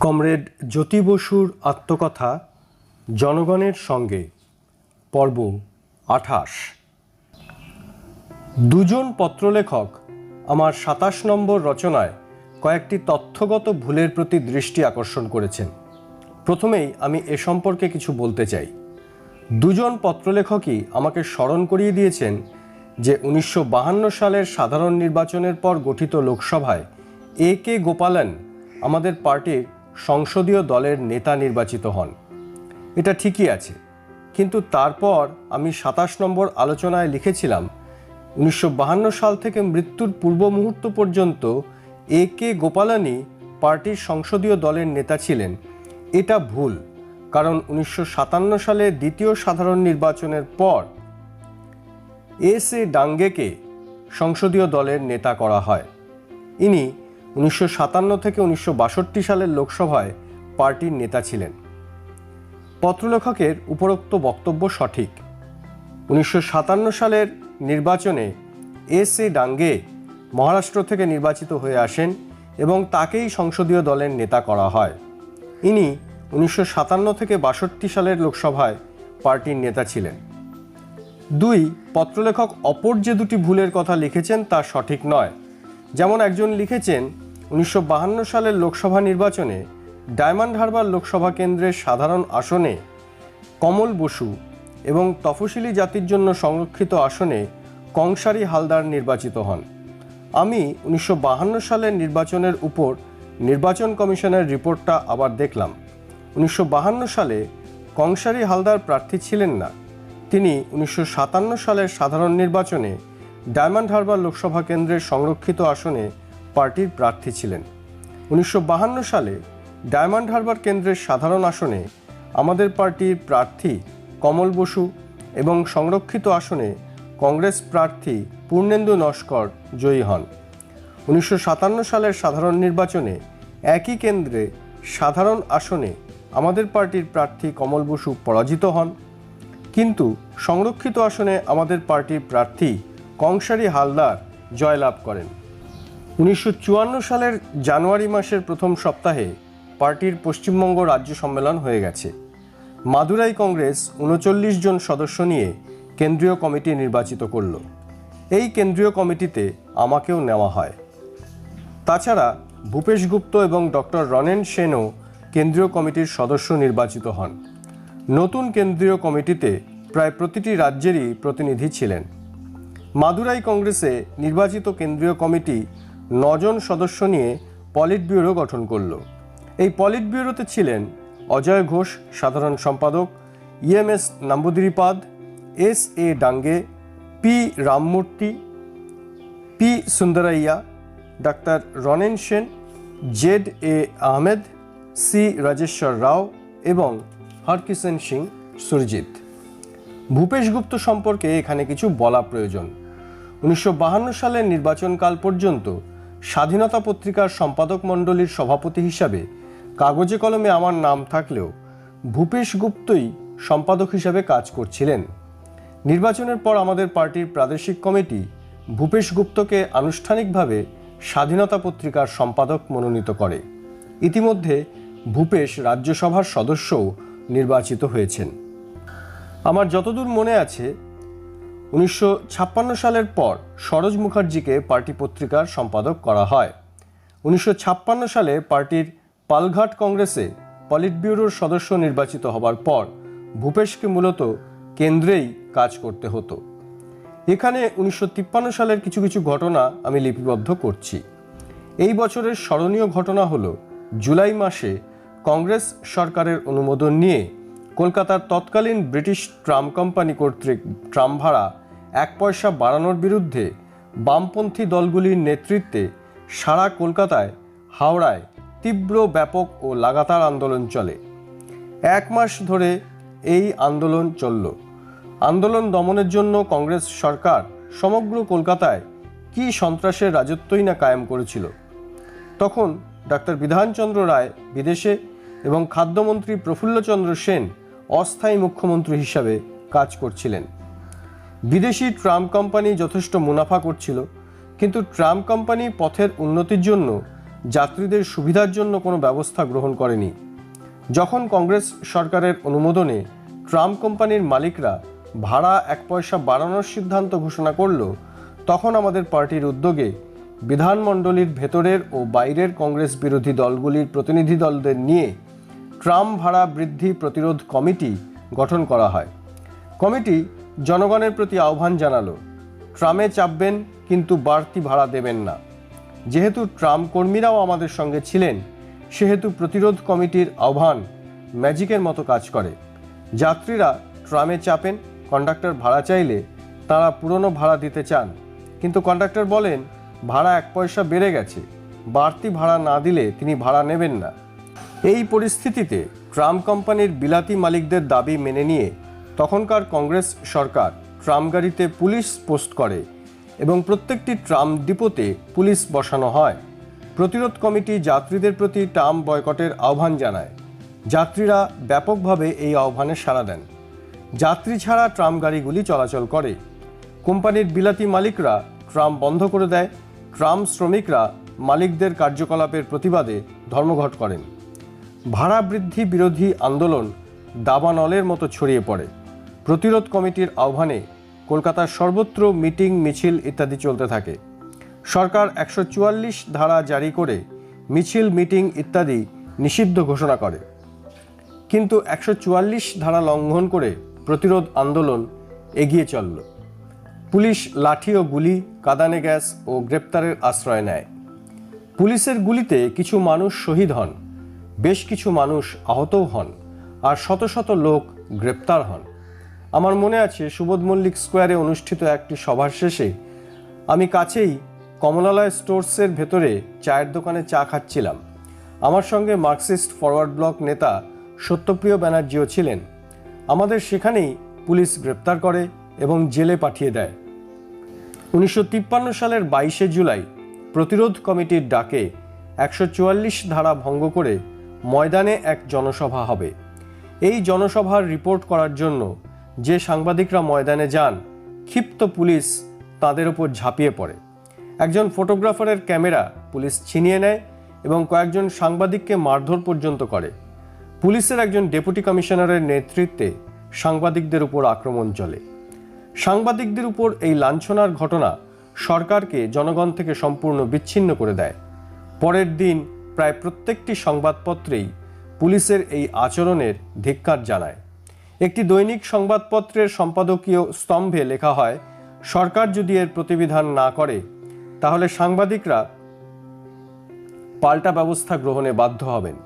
Comrade জ্যোতি বসুর আত্মকথা জনগণের সঙ্গে, পর্ব আঠাশ। দুজন পত্রলেখক আমার সাতাশ নম্বর রচনায় কয়েকটি তথ্যগত ভুলের প্রতি দৃষ্টি আকর্ষণ করেছেন। প্রথমেই আমি এ সম্পর্কে কিছু বলতে চাই। দুজন পত্রলেখকই আমাকে স্মরণ করিয়ে দিয়েছেন যে উনিশশো সালের সাধারণ নির্বাচনের পর গঠিত লোকসভায় এ কে গোপালন আমাদের পার্টির সংসদীয় দলের নেতা নির্বাচিত হন। এটা ঠিকই আছে। কিন্তু তারপর আমি সাতাশ নম্বর আলোচনায় লিখেছিলাম, উনিশশো সাল থেকে মৃত্যুর পূর্ব মুহূর্ত পর্যন্ত এ কে গোপালানি পার্টির সংসদীয় দলের নেতা ছিলেন। এটা ভুল, কারণ উনিশশো সাতান্ন সালে দ্বিতীয় সাধারণ নির্বাচনের পর এস এ ডাঙ্গেকে সংসদীয় দলের নেতা করা হয়। ইনি উনিশশো সাতান্ন থেকে উনিশশো বাষট্টি সালের লোকসভায় পার্টির নেতা ছিলেন। পত্রলেখকের উপরোক্ত বক্তব্য সঠিক। উনিশশো সাতান্ন সালের নির্বাচনে এস এ ডাঙ্গে মহারাষ্ট্র থেকে নির্বাচিত হয়ে আসেন এবং তাকেই সংসদীয় দলের নেতা করা হয়। ইনি উনিশশো সাতান্ন থেকে বাষট্টি সালের লোকসভায় পার্টির নেতা ছিলেন। দুই, পত্রলেখক অপর যে দুটি ভুলের কথা লিখেছেন তা সঠিক নয়। যেমন একজন লিখেছেন উনিশশো সালের লোকসভা নির্বাচনে ডায়মন্ড হারবার লোকসভা কেন্দ্রের সাধারণ আসনে কমল বসু এবং তফসিলি জাতির জন্য সংরক্ষিত আসনে কংসারী হালদার নির্বাচিত হন। আমি উনিশশো সালের নির্বাচনের উপর নির্বাচন কমিশনের রিপোর্টটা আবার দেখলাম। উনিশশো সালে কংসারী হালদার প্রার্থী ছিলেন না। তিনি উনিশশো সাতান্ন সালের সাধারণ নির্বাচনে ডায়মন্ড হারবার লোকসভা কেন্দ্রের সংরক্ষিত আসনে পার্টির প্রার্থী ছিলেন। উনিশশো সালে ডায়মন্ড হারবার কেন্দ্রের সাধারণ আসনে আমাদের পার্টির প্রার্থী কমল বসু এবং সংরক্ষিত আসনে কংগ্রেস প্রার্থী পূর্ণেন্দু নস্কর জয়ী হন। উনিশশো সাতান্ন সালের সাধারণ নির্বাচনে একই কেন্দ্রে সাধারণ আসনে আমাদের পার্টির প্রার্থী কমল বসু পরাজিত হন। কিন্তু সংরক্ষিত আসনে আমাদের পার্টির প্রার্থী কংসারী হালদার জয়লাভ করেন। উনিশশো চুয়ান্ন সালের জানুয়ারি মাসের প্রথম সপ্তাহে পার্টির পশ্চিমবঙ্গ রাজ্য সম্মেলন হয়ে গেছে। মাদুরাই কংগ্রেস উনচল্লিশ জন সদস্য নিয়ে কেন্দ্রীয় কমিটি নির্বাচিত করল। এই কেন্দ্রীয় কমিটিতে আমাকেও নেওয়া হয়। তাছাড়া ভূপেশ গুপ্ত এবং ডক্টর রনেন সেনও কেন্দ্রীয় কমিটির সদস্য নির্বাচিত হন। নতুন কেন্দ্রীয় কমিটিতে প্রায় প্রতিটি রাজ্যেরই প্রতিনিধি ছিলেন। মাদুরাই কংগ্রেসে নির্বাচিত কেন্দ্রীয় কমিটি নজন সদস্য নিয়ে পলিট ব্যুরো গঠন করল। এই পলিট ব্যুরোতে ছিলেন অজয় ঘোষ, সাধারণ সম্পাদক, ইএমএস নাম্বুদিরিপাদ, এস এ ডাঙ্গে, পি রামমূর্তি, পি সুন্দরাইয়া, ডাক্তার রনেন সেন, জেড এ আহমেদ, সি রাজেশ্বর রাও এবং হরকিষেন সিং সুরজিৎ। ভূপেশ গুপ্ত সম্পর্কে এখানে কিছু বলা প্রয়োজন। উনিশশো সালের নির্বাচনকাল পর্যন্ত স্বাধীনতা পত্রিকার সম্পাদক মণ্ডলীর সভাপতি হিসাবে কাগজে কলমে আমার নাম থাকলেও ভূপেশ গুপ্তই সম্পাদক হিসাবে কাজ করছিলেন। নির্বাচনের পর আমাদের পার্টির প্রাদেশিক কমিটি ভূপেশ গুপ্তকে আনুষ্ঠানিকভাবে স্বাধীনতা পত্রিকার সম্পাদক মনোনীত করে। ইতিমধ্যে ভূপেশ রাজ্যসভার সদস্যও নির্বাচিত হয়েছেন। আমার যতদূর মনে আছে উনিশশো ছাপ্পান্ন সালের পর সরোজ মুখার্জিকে পার্টি পত্রিকার সম্পাদক করা হয়। উনিশশো ছাপ্পান্ন সালে পার্টির পালঘাট কংগ্রেসে পলিট ব্যুরোর সদস্য নির্বাচিত হবার পর ভূপেশকে মূলত কেন্দ্রেই কাজ করতে হতো। এখানে উনিশশো তিপ্পান্ন সালের কিছু কিছু ঘটনা আমি লিপিবদ্ধ করছি। এই বছরের স্মরণীয় ঘটনা হলো জুলাই মাসে কংগ্রেস সরকারের অনুমোদন নিয়ে কলকাতার তৎকালীন ব্রিটিশ ট্রাম কোম্পানি কর্তৃক ট্রাম ভাড়া এক পয়সা বাড়ানোর বিরুদ্ধে বামপন্থী দলগুলির নেতৃত্বে সারা কলকাতায় হাওড়ায় তীব্র ব্যাপক ও লাগাতার আন্দোলন চলে। এক মাস ধরে এই আন্দোলন চলল। আন্দোলন দমনের জন্য কংগ্রেস সরকার সমগ্র কলকাতায় কি সন্ত্রাসের রাজত্বই না কায়েম করেছিল। তখন ডাক্তার বিধানচন্দ্র রায় বিদেশে এবং খাদ্যমন্ত্রী প্রফুল্লচন্দ্র সেন অস্থায়ী মুখ্যমন্ত্রী হিসাবে কাজ করছিলেন। বিদেশি ট্রাম কোম্পানি যথেষ্ট মুনাফা করছিল, কিন্তু ট্রাম কোম্পানি পথের উন্নতির জন্য যাত্রীদের সুবিধার জন্য কোনো ব্যবস্থা গ্রহণ করেনি। যখন কংগ্রেস সরকারের অনুমোদনে ট্রাম কোম্পানির মালিকরা ভাড়া এক পয়সা বাড়ানোর সিদ্ধান্ত ঘোষণা করল, তখন আমাদের পার্টির উদ্যোগে বিধানমণ্ডলীর ভেতরের ও বাইরের কংগ্রেস বিরোধী দলগুলির প্রতিনিধি দলদের নিয়ে ট্রাম ভাড়া বৃদ্ধি প্রতিরোধ কমিটি গঠন করা হয়। কমিটি জনগণের প্রতি আহ্বান জানালো, ট্রামে চাপবেন কিন্তু বাড়তি ভাড়া দেবেন না। যেহেতু ট্রাম কর্মীরাও আমাদের সঙ্গে ছিলেন, সেহেতু প্রতিরোধ কমিটির আহ্বান ম্যাজিকের মতো কাজ করে। যাত্রীরা ট্রামে চাপেন, কন্ডাক্টর ভাড়া চাইলে তারা পুরনো ভাড়া দিতে চান। কিন্তু কন্ডাক্টর বলেন, ভাড়া এক পয়সা বেড়ে গেছে, বাড়তি ভাড়া না দিলে তিনি ভাড়া নেবেন না। এই পরিস্থিতিতে ট্রাম কোম্পানির বিলাতি মালিকদের দাবি মেনে নিয়ে তখনকার কংগ্রেস সরকার ট্রাম গাড়িতে পুলিশ পোস্ট করে এবং প্রত্যেকটি ট্রাম ডিপোতে পুলিশ বসানো হয়। প্রতিরোধ কমিটি যাত্রীদের প্রতি ট্রাম বয়কটের আহ্বান জানায়। যাত্রীরা ব্যাপকভাবে এই আহ্বানে সাড়া দেন। যাত্রী ছাড়া ট্রাম গাড়িগুলি চলাচল করে। কোম্পানির বিলাতি মালিকরা ট্রাম বন্ধ করে দেয়। ট্রাম শ্রমিকরা মালিকদের কার্যকলাপের প্রতিবাদে ধর্মঘট করেন। ভাড়া বৃদ্ধি বিরোধী আন্দোলন দাবানলের মতো ছড়িয়ে পড়ে। প্রতিরোধ কমিটির আহ্বানে কলকাতার সর্বত্র মিটিং, মিছিল ইত্যাদি চলতে থাকে। সরকার একশো চুয়াল্লিশ ধারা জারি করে মিছিল, মিটিং ইত্যাদি নিষিদ্ধ ঘোষণা করে। কিন্তু একশো চুয়াল্লিশ ধারা লঙ্ঘন করে প্রতিরোধ আন্দোলন এগিয়ে চলল। পুলিশ লাঠি ও গুলি, কাদানে গ্যাস ও গ্রেপ্তারের আশ্রয় নেয়। পুলিশের গুলিতে কিছু মানুষ শহীদ হন, বেশ কিছু মানুষ আহতও হন, আর শত শত লোক গ্রেপ্তার হন। আমার মনে আছে সুবোধ মল্লিক স্কোয়ারে অনুষ্ঠিত একটি সভার শেষে আমি কাছেই কমলালয় স্টোর্সের ভেতরে চায়ের দোকানে চা খাচ্ছিলাম। আমার সঙ্গে মার্কসিস্ট ফরওয়ার্ড ব্লক নেতা সত্যপ্রিয় ব্যানার্জিও ছিলেন। আমাদের সেখানেই পুলিশ গ্রেপ্তার করে এবং জেলে পাঠিয়ে দেয়। উনিশশো তিপ্পান্ন সালের বাইশে জুলাই প্রতিরোধ কমিটির ডাকে একশো চুয়াল্লিশ ধারা ভঙ্গ করে ময়দানে এক জনসভা হবে। এই জনসভার রিপোর্ট করার জন্য যে সাংবাদিকরা ময়দানে যান, ক্ষিপ্ত পুলিশ তাদের ওপর ঝাঁপিয়ে পড়ে। একজন ফটোগ্রাফারের ক্যামেরা পুলিশ ছিনিয়ে নেয় এবং কয়েকজন সাংবাদিককে মারধর পর্যন্ত করে। পুলিশের একজন ডেপুটি কমিশনারের নেতৃত্বে সাংবাদিকদের উপর আক্রমণ চলে। সাংবাদিকদের উপর এই লাঞ্ছনার ঘটনা সরকারকে জনগণ থেকে সম্পূর্ণ বিচ্ছিন্ন করে দেয়। পরের দিন প্রায় প্রত্যেকটি সংবাদপত্রেই পুলিশের এই আচরণের ধিক্কার জানায়। একটি দৈনিক সংবাদপত্রের সম্পাদকীয় স্তম্ভে লেখা হয়, সরকার যদি এর প্রতিবিধান না করে, তাহলে সাংবাদিকরা পাল্টা ব্যবস্থা গ্রহণে বাধ্য হবেন।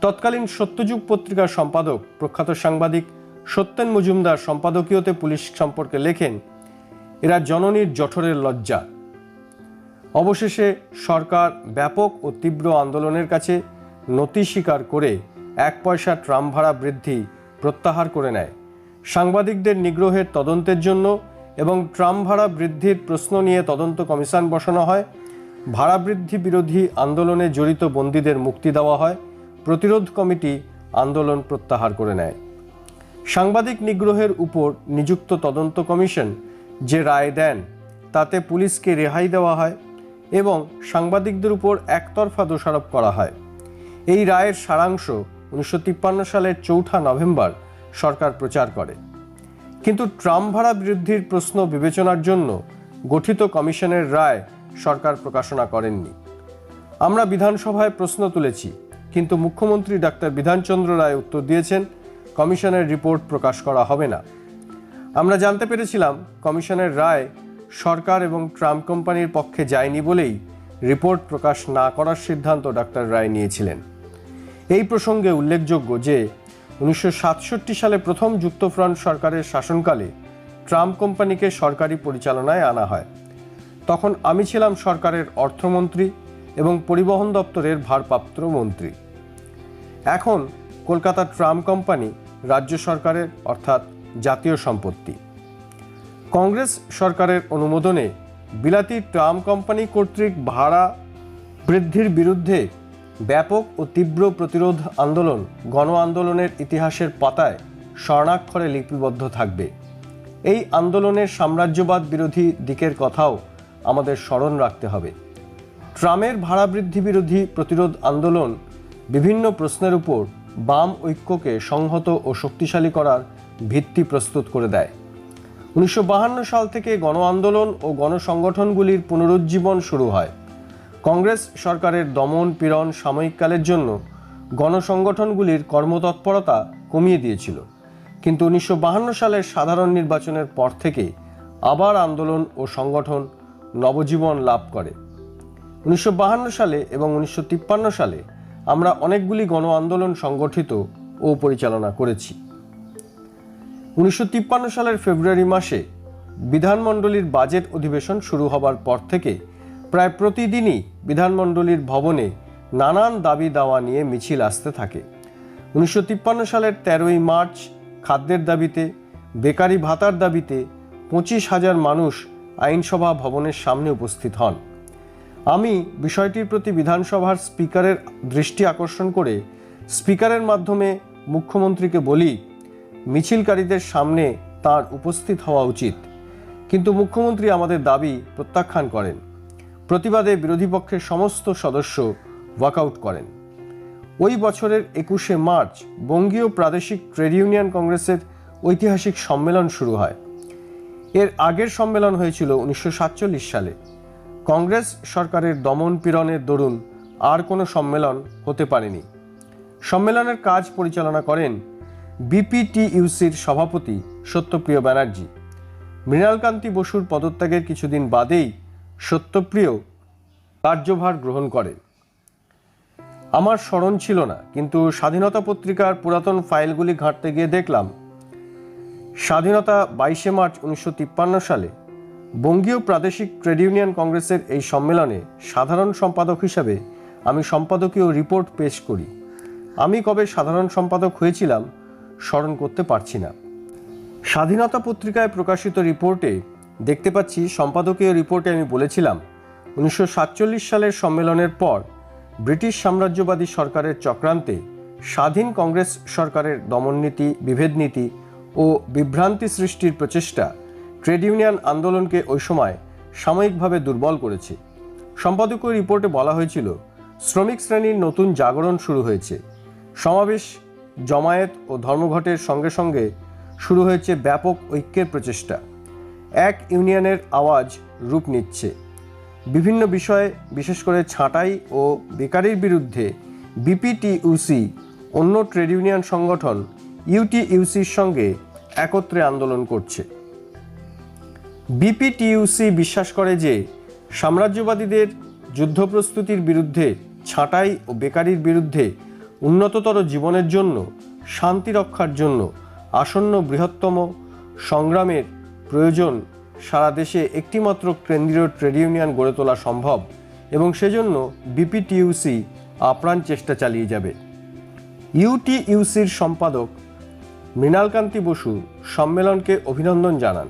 তৎকালীন সত্যযুগ পত্রিকার সম্পাদক, প্রখ্যাত সাংবাদিক সত্যেন মজুমদার সম্পাদকীয়তে পুলিশ সম্পর্কে লেখেন, এরা জননীর জঠরের লজ্জা। অবশেষে সরকার ব্যাপক ও তীব্র আন্দোলনের কাছে নতি স্বীকার করে এক পয়সা ট্রাম ভাড়া বৃদ্ধি প্রত্যাহার করে নেয়। সাংবাদিকদের নিগ্রহের তদন্তের জন্য এবং ট্রাম ভাড়া বৃদ্ধির প্রশ্ন নিয়ে তদন্ত কমিশন বসানো হয়। ভাড়া বৃদ্ধি বিরোধী আন্দোলনে জড়িত বন্দীদের মুক্তি দেওয়া হয়। প্রতিরোধ কমিটি আন্দোলন প্রত্যাহার করে নেয়। সাংবাদিক নিগ্রহের উপর নিযুক্ত তদন্ত কমিশন যে রায় দেন, তাতে পুলিশকে রেহাই দেওয়া হয় এবং সাংবাদিকদের উপর একতরফা দোষারোপ করা হয়। এই রায়ের সারাংশ উনিশশো তিপ্পান্ন সালের চৌঠা নভেম্বর সরকার প্রচার করে। কিন্তু ট্রাম ভাড়া বৃদ্ধির প্রশ্ন বিবেচনার জন্য গঠিত কমিশনের রায় সরকার প্রকাশনা করেননি। আমরা বিধানসভায় প্রশ্ন তুলেছি, কিন্তু মুখ্যমন্ত্রী ডাক্তার বিধানচন্দ্র রায় উত্তর দিয়েছেন, কমিশনের রিপোর্ট প্রকাশ করা হবে না। আমরা জানতে পেরেছিলাম, কমিশনের রায় সরকার এবং ট্রাম্প কোম্পানির পক্ষে যায়নি বলেই রিপোর্ট প্রকাশ না করার সিদ্ধান্ত ডাক্তার রায় নিয়েছিলেন। এই প্রসঙ্গে উল্লেখযোগ্য যে উনিশশো সাতষট্টি সালে প্রথম যুক্তফ্রন্ট সরকারের শাসনকালে ট্রাম্প কোম্পানিকে সরকারি পরিচালনায় আনা হয়। তখন আমি ছিলাম সরকারের অর্থমন্ত্রী এবং পরিবহন দপ্তরের ভারপ্রাপ্ত মন্ত্রী। এখন কলকাতা ট্রাম কোম্পানি রাজ্য সরকারের অর্থাৎ জাতীয় সম্পত্তি। কংগ্রেস সরকারের অনুমোদনে বিলাতি ট্রাম কোম্পানি কর্তৃক ভাড়া বৃদ্ধির বিরুদ্ধে ব্যাপক ও তীব্র প্রতিরোধ আন্দোলন গণ আন্দোলনের ইতিহাসের পাতায় স্বর্ণাক্ষরে লিপিবদ্ধ থাকবে। এই আন্দোলনের সাম্রাজ্যবাদ বিরোধী দিকের কথাও আমাদের স্মরণ রাখতে হবে। ট্রামের ভাড়া বৃদ্ধি বিরোধী প্রতিরোধ আন্দোলন বিভিন্ন প্রশ্নের উপর বাম ঐক্যকে সংহত ও শক্তিশালী করার ভিত্তি প্রস্তুত করে দেয়। উনিশশো সাল থেকে গণ আন্দোলন ও গণসংগঠনগুলির পুনরুজ্জীবন শুরু হয়। কংগ্রেস সরকারের দমন পীড়ন সাময়িককালের জন্য গণসংগঠনগুলির কর্মতৎপরতা কমিয়ে দিয়েছিল। কিন্তু উনিশশো সালের সাধারণ নির্বাচনের পর থেকে আবার আন্দোলন ও সংগঠন নবজীবন লাভ করে। উনিশশো সালে এবং উনিশশো তিপ্পান্ন সালে আমরা অনেকগুলি গণ আন্দোলন সংগঠিত ও পরিচালনা করেছি। উনিশশো তিপ্পান্ন সালের ফেব্রুয়ারি মাসে বিধানমণ্ডলীর বাজেট অধিবেশন শুরু হবার পর থেকে প্রায় প্রতিদিনই বিধানমণ্ডলীর ভবনে নানান দাবি দাওয়া নিয়ে মিছিল আসতে থাকে। উনিশশো তিপ্পান্ন সালের তেরোই মার্চ খাদ্যের দাবিতে, বেকারি ভাতার দাবিতে পঁচিশ হাজার মানুষ আইনসভা ভবনের সামনে উপস্থিত হন। আমি বিষয়টির প্রতি বিধানসভার স্পিকারের দৃষ্টি আকর্ষণ করে স্পিকারের মাধ্যমে মুখ্যমন্ত্রীকে বলি, মিছিলকারীদের সামনে তার উপস্থিত হওয়া উচিত। কিন্তু মুখ্যমন্ত্রী আমাদের দাবি প্রত্যাখ্যান করেন। প্রতিবাদে বিরোধী পক্ষের সমস্ত সদস্য ওয়াকআউট করেন। ওই বছরের একুশে মার্চ বঙ্গীয় প্রাদেশিক ট্রেড ইউনিয়ন কংগ্রেসের ঐতিহাসিক সম্মেলন শুরু হয়। এর আগের সম্মেলন হয়েছিল উনিশশো সাতচল্লিশ সালে। কংগ্রেস সরকারের দমন পীড়নের দরুন আর কোনো সম্মেলন হতে পারেনি। সম্মেলনের কাজ পরিচালনা করেন বিপিটিইউসির সভাপতি সত্যপ্রিয় ব্যানার্জি। মৃণালকান্তি বসুর পদত্যাগের কিছুদিন বাদেই সত্যপ্রিয় কার্যভার গ্রহণ করেন আমার স্মরণ ছিল না, কিন্তু স্বাধীনতা পত্রিকার পুরাতন ফাইলগুলি ঘাঁটতে গিয়ে দেখলাম। স্বাধীনতা বাইশে মার্চ উনিশশো তিপ্পান্ন সালে বঙ্গীয় প্রাদেশিক ট্রেড ইউনিয়ন কংগ্রেসের এই সম্মেলনে সাধারণ সম্পাদক হিসাবে আমি সম্পাদকীয় রিপোর্ট পেশ করি। আমি কবে সাধারণ সম্পাদক হয়েছিলাম স্মরণ করতে পারছি না। স্বাধীনতা পত্রিকায় প্রকাশিত রিপোর্টে দেখতে পাচ্ছি সম্পাদকীয় রিপোর্টে আমি বলেছিলাম, উনিশশো সাতচল্লিশ সালের সম্মেলনের পর ব্রিটিশ সাম্রাজ্যবাদী সরকারের চক্রান্তে স্বাধীন কংগ্রেস সরকারের দমননীতি বিভেদ নীতি ও বিভ্রান্তি সৃষ্টির প্রচেষ্টা ট্রেড ইউনিয়ন আন্দোলনকে ওই সময় সাময়িকভাবে দুর্বল করেছে। সম্পাদকীয় রিপোর্টে বলা হয়েছিল, শ্রমিক শ্রেণির নতুন জাগরণ শুরু হয়েছে। সমাবেশ, জমায়েত ও ধর্মঘটের সঙ্গে সঙ্গে শুরু হয়েছে ব্যাপক ঐক্যের প্রচেষ্টা। এক ইউনিয়নের আওয়াজ রূপ নিচ্ছে। বিভিন্ন বিষয়ে, বিশেষ করে ছাঁটাই ও বেকারির বিরুদ্ধে বিপিটিইউসি অন্য ট্রেড ইউনিয়ন সংগঠন ইউটিইউসির সঙ্গে একত্রে আন্দোলন করছে। বিপিটিইউসি বিশ্বাস করে যে সাম্রাজ্যবাদীদের যুদ্ধ প্রস্তুতির বিরুদ্ধে, ছাঁটাই ও বেকারির বিরুদ্ধে উন্নততর জীবনের জন্য, শান্তি রক্ষার জন্য আসন্ন বৃহত্তম সংগ্রামের প্রয়োজন, সারা দেশে একটিমাত্র কেন্দ্রীয় ট্রেড ইউনিয়ন গড়ে তোলা সম্ভব এবং সেজন্য বিপিটিইউসি আপ্রাণ চেষ্টা চালিয়ে যাবে। ইউটিইউসির সম্পাদক মৃণালকান্তি বসু সম্মেলনকে অভিনন্দন জানান।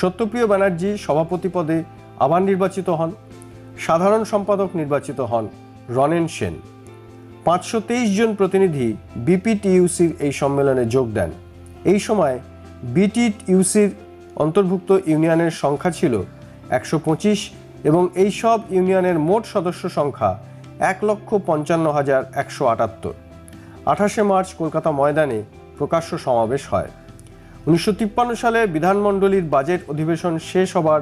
সত্যপ্রিয় ব্যানার্জি সভাপতি পদে আবার নির্বাচিত হন। সাধারণ সম্পাদক নির্বাচিত হন রনেন সেন। পাঁচশো তেইশ জন প্রতিনিধি বিপিটিইউসির এই সম্মেলনে যোগ দেন। এই সময় বিটিইউসির অন্তর্ভুক্ত ইউনিয়নের সংখ্যা ছিল একশো পঁচিশ এবং এই সব ইউনিয়নের মোট সদস্য সংখ্যা এক লক্ষ পঞ্চান্ন হাজার একশো আটাত্তর। আঠাশে মার্চ কলকাতা ময়দানে প্রকাশ্য সমাবেশ হয়। উনিশশো তিপ্পান্ন সালে বিধানমণ্ডলীর বাজেট অধিবেশন শেষ হবার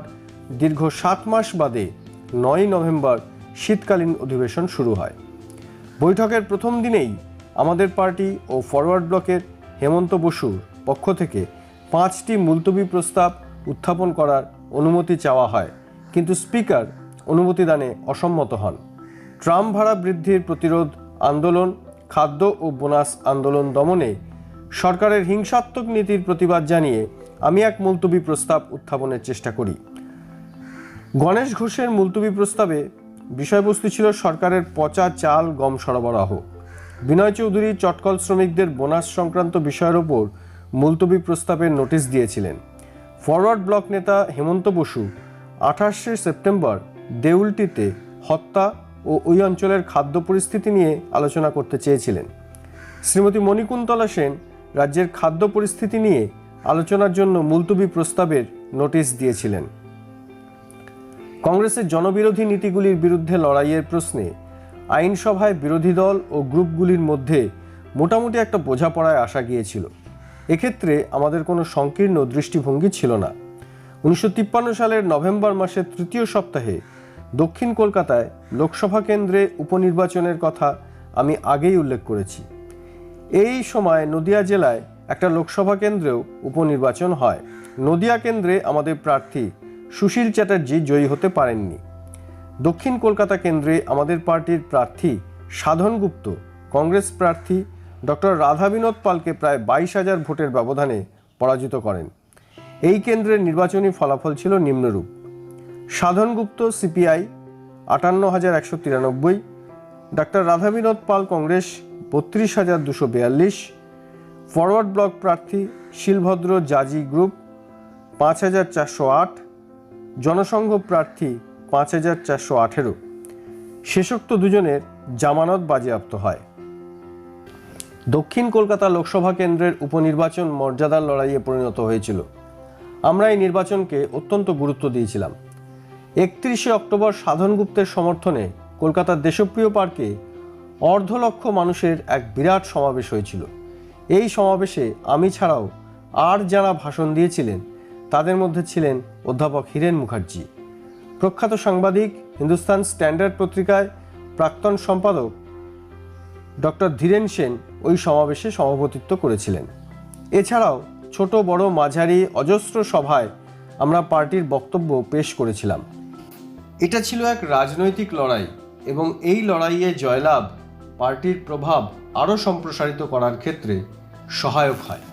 দীর্ঘ সাত মাস বাদে নয়ই নভেম্বর শীতকালীন অধিবেশন শুরু হয়। বৈঠকের প্রথম দিনেই আমাদের পার্টি ও ফরওয়ার্ড ব্লকের হেমন্ত বসুর পক্ষ থেকে পাঁচটি মুলতবি প্রস্তাব উত্থাপন করার অনুমতি চাওয়া হয়। কিন্তু স্পিকার অনুমতি দানে অসম্মত হন। ট্রাম ভাড়া বৃদ্ধির প্রতিরোধ আন্দোলন, খাদ্য ও বোনাস আন্দোলন দমনে সরকারের হিংসাত্মক নীতির প্রতিবাদ জানিয়ে আমি এক মুলতবি প্রস্তাব উত্থাপনের চেষ্টা করি। গণেশ ঘোষের মুলতবি প্রস্তাবে বিষয়বস্তু ছিল সরকারের পচা চাল, গম সরবরাহ। বিনয় চৌধুরী চটকল শ্রমিকদের বোনাস সংক্রান্ত বিষয়ের ওপর মুলতবি প্রস্তাবের নোটিশ দিয়েছিলেন। ফরওয়ার্ড ব্লক নেতা হেমন্ত বসু আঠাশে সেপ্টেম্বর দেউলটিতে হত্যা ও ওই অঞ্চলের খাদ্য পরিস্থিতি নিয়ে আলোচনা করতে চেয়েছিলেন। শ্রীমতী মণিকুন্তলা সেন রাজ্যের খাদ্য পরিস্থিতি নিয়ে আলোচনার জন্য মুলতবি প্রস্তাবের নোটিশ দিয়েছিলেন। কংগ্রেসের জনবিরোধী নীতিগুলির বিরুদ্ধে লড়াইয়ের প্রশ্নে আইনসভায় বিরোধী দল ও গ্রুপগুলির মধ্যে মোটামুটি একটা বোঝাপড়ায় আসা গিয়েছিল। এক্ষেত্রে আমাদের কোনো সংকীর্ণ দৃষ্টিভঙ্গি ছিল না। উনিশশো তিপ্পান্ন সালের নভেম্বর মাসের তৃতীয় সপ্তাহে দক্ষিণ কলকাতায় লোকসভা কেন্দ্রে উপনির্বাচনের কথা আমি আগেই উল্লেখ করেছি। এই সময় নদিয়া জেলায় একটা লোকসভা কেন্দ্রেও উপনির্বাচন হয়। নদিয়া কেন্দ্রে আমাদের প্রার্থী সুশীল চ্যাটার্জি জয়ী হতে পারেননি। দক্ষিণ কলকাতা কেন্দ্রে আমাদের পার্টির প্রার্থী সাধন গুপ্ত, কংগ্রেস প্রার্থী ডক্টর রাধা বিনোদ পালকে প্রায় বাইশ হাজার ভোটের ব্যবধানে পরাজিত করেন। এই কেন্দ্রের নির্বাচনী ফলাফল ছিল নিম্নরূপ। সাধন গুপ্ত, সিপিআই, আটান্ন হাজার একশো তিরানব্বই, ডাক্তার রাধা বিনোদ পাল, কংগ্রেস, বত্রিশ হাজার দুশো বিয়াল্লিশ, ফরওয়ার্ড ব্লক প্রার্থী শিলভদ্র জাজি গ্রুপ, পাঁচ হাজার চারশো আট, জনসংঘ প্রার্থী পাঁচ হাজার চারশো আঠেরো। শেষোক্ত দুজনের জামানত বাজেয়াপ্ত হয়। দক্ষিণ কলকাতা লোকসভা কেন্দ্রের উপনির্বাচন মর্যাদার লড়াইয়ে পরিণত হয়েছিল। আমরা এই নির্বাচনকে অত্যন্ত গুরুত্ব দিয়েছিলাম। একত্রিশে অক্টোবর সাধন গুপ্তের সমর্থনে কলকাতার দেশপ্রিয় পার্কে অর্ধ লক্ষ মানুষের এক বিরাট সমাবেশ হয়েছিল। এই সমাবেশে আমি ছাড়াও আর যারা ভাষণ দিয়েছিলেন, তাদের মধ্যে ছিলেন অধ্যাপক হীরেন মুখার্জি। প্রখ্যাত সাংবাদিক, হিন্দুস্তান স্ট্যান্ডার্ড পত্রিকায় প্রাক্তন সম্পাদক ডক্টর ধীরেন সেন ওই সমাবেশে সভাপতিত্ব করেছিলেন। এছাড়াও ছোট বড় মাঝারি অজস্র সভায় আমরা পার্টির বক্তব্য পেশ করেছিলাম। এটা ছিল এক রাজনৈতিক লড়াই এবং এই লড়াইয়ে জয়লাভ পার্টির প্রভাব আরও সম্প্রসারিত করার ক্ষেত্রে সহায়ক হয়।